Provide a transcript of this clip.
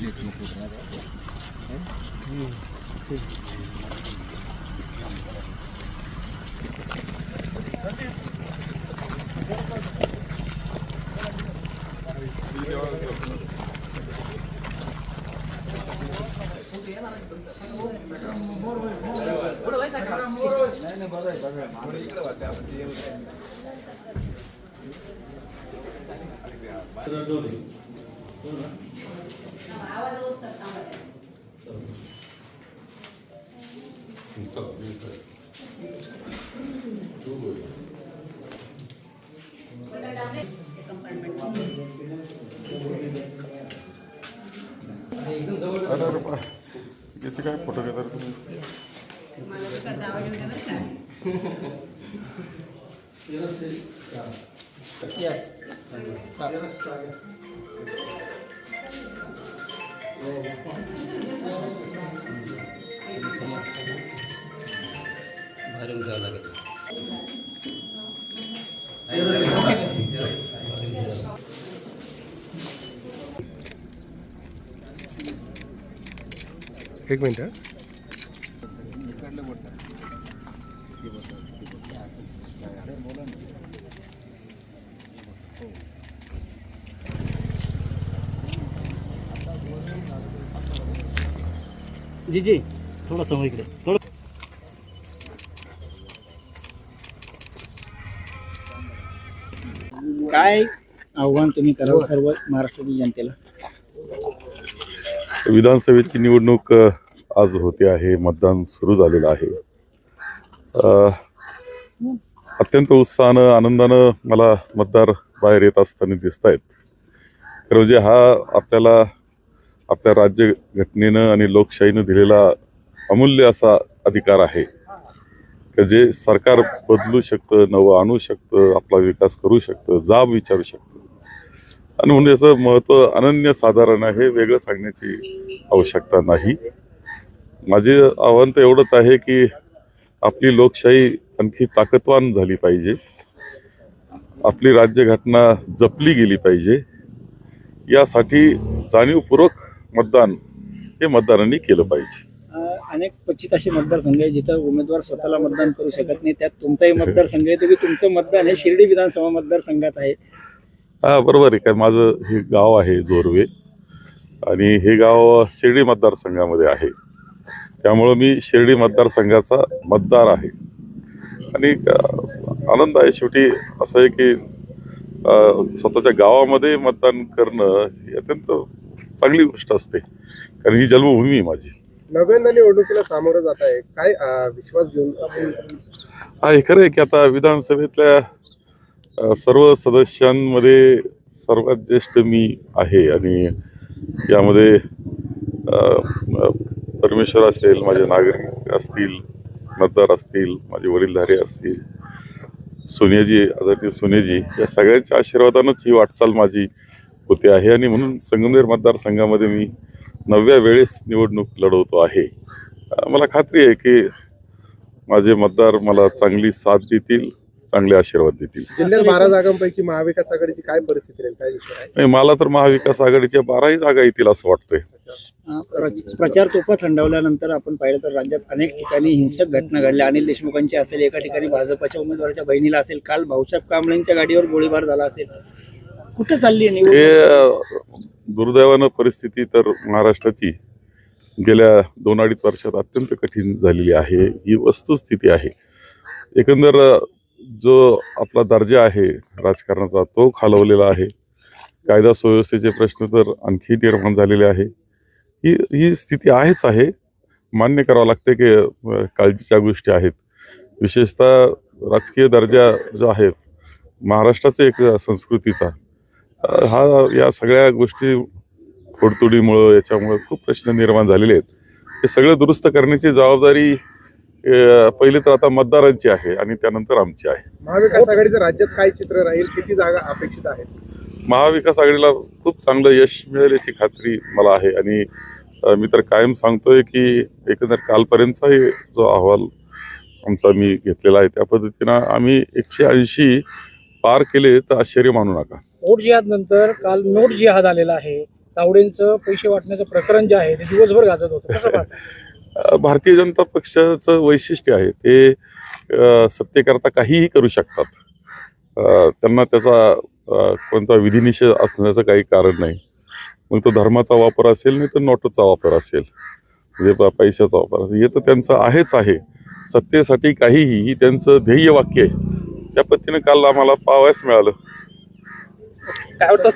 Gracias. याचे काय photo घेता तुम्ही? Yes. बाहेरून जावं लागेल एक मिनिट हा. जी जी. थोडं समोर इकडे. थोडं काय? आव्हान तुम्ही कराल सर्व महाराष्ट्रातील जनतेला. विधानसभेची निवडणूक अ, आज होते आहे. मतदान सुरू झालेलं आहे. अ, अत्यंत उत्साहानं आनंदानं मला मतदार बाहेर येत असताना दिसत आहेत खरं म्हणजे हा आपल्याला आपल्या राज्य घटनेनं आणि लोकशाहीनं दिलेला अमूल्य असा अधिकार आहे. की जे सरकार बदलू शकतं नवं आणू शकतं आपला विकास करू शकतं जाब विचारू शकतं. आणि म्हणून याचं महत्त्व अनन्य साधारण आहे वेगळं सांगण्याची आवश्यकता नाही. माझे आव्हान तर एवढंच आहे की आपली लोकशाही आणखी ताकदवान झाली पाहिजे. आपली राज्यघटना जपली गेली पाहिजे. यासाठी जाणीवपूर्वक मतदान हे मतदारांनी केलं पाहिजे. अनेक क्वचित असे मतदारसंघ आहे जिथं उमेदवार स्वतःला मतदान करू शकत नाही त्यात तुमचाही मतदारसंघ आहे. तुम्ही तुमचं मतदान हे शिर्डी विधानसभा मतदारसंघात आहे. हा बरोबर आहे. काय माझं हे गाव आहे जोरवे आणि हे गाव शिर्डी मतदारसंघामध्ये आहे. त्यामुळं मी शिर्डी मतदारसंघाचा मतदार आहे. आणि आनंद आहे शेवटी असं आहे की स्वतःच्या गावामध्ये मतदान करणं ही अत्यंत चांगली गोष्ट असते. कारण ही जन्मभूमी आहे माझी. नव्यांदा निवडणुकीला सामोरं जात आहे. काय विश्वास घेऊन हा हे खरं आहे की आता विधानसभेतल्या सर्व सदस्यांमध्ये सर्वात ज्येष्ठ मी आहे आणि यामध्ये परमेश्वर असेल माझे नागरिक असतील मतदार असतील माझे वडीलधारे असतील सोनियाजी आदरणीय सोनियाजी या सगळ्यांच्या आशीर्वादानंच ही वाटचाल माझी होते आहे आणि म्हणून संगमनेर मतदारसंघामध्ये मी नवव्या वेळेस निवडणूक लढवतो आहे. मला खात्री आहे की माझे मतदार मला चांगली साथ देतील चांगले आशीर्वाद देतील. जिल्ह्यात बारा जागांपैकी महाविकास आघाडीची काय परिस्थिती राहील काय विषय आहे? नाही मला तर महाविकास आघाडीच्या बाराही जागा येतील असं वाटतंय. अं, प्र- प्रचार तोफा थंडावल्यानंतर आपण पाहिलं तर राज्यात अनेक ठिकाणी हिंसक घटना घडल्या. अनिल देशमुखांची असेल एका ठिकाणी भाजपच्या उमेदवाराच्या बहिणीला असेल काल भाऊसाहेब कांबळेंच्या गाडीवर गोळीबार झाला असेल. कुठे चालली आहे हे निवडणूक दुर्दैवानं परिस्थिती तर महाराष्ट्राची गेल्या दोन अडीच वर्षात अत्यंत कठीण झालेली आहे. ही वस्तुस्थिती आहे. एकंदर अ, जो आपला दर्जा आहे राजकारणाचा तो खालवलेला आहे. कायदा सुव्यवस्थेचे प्रश्न तर आणखी निर्माण झालेले आहे. ही ही स्थिती आहेच आहे. मान्य करावं लागते की अ, काळजीच्या गोष्टी आहेत. विशेषतः राजकीय दर्जा जो आहे महाराष्ट्राचा एक संस्कृतीचा. हा या सगळ्या गोष्टी फोडतोडीमुळं याच्यामुळं खूप प्रश्न निर्माण झालेले आहेत. हे सगळं दुरुस्त करण्याची जबाबदारी पहिली तर आता मतदारांची आहे आणि त्यानंतर आमची आहे. महाविकास आघाडीचं राज्यात काय चित्र राहील किती जागा अपेक्षित आहेत? महाविकास आघाडीला खूप चांगलं यश मिळेल याची खात्री मला आहे आणि मी तर कायम सांगतोय की एकंदर कालपर्यंतचाही जो अहवाल आमचा मी घेतलेला आहे त्या पद्धतीनं आम्ही एकशे ऐंशी पार केले तर आश्चर्य मानू नका. नोट जिहाद नंतर काल नोट जिहाद आलेला आहे. तावडेंचं पैसे वाटण्याचं प्रकरण जे आहे ते दिवसभर गाजत होतं. कसं भारतीय जनता पक्षाचं वैशिष्ट्य आहे ते सत्तेकरता काहीही करू शकतात. त्यांना त्याचा कोणता विधिनिषेध असण्याचं काही कारण नाही. मग तो धर्माचा वापर असेल नाही तर नोटचा वापर असेल. म्हणजे पैशाचा वापर असेल. हे तर त्यांचं आहेच आहे. सत्तेसाठी काहीही ही त्यांचं ध्येय वाक्य आहे. त्या पद्धतीने काल आम्हाला पावायस मिळालं. काय वाटतं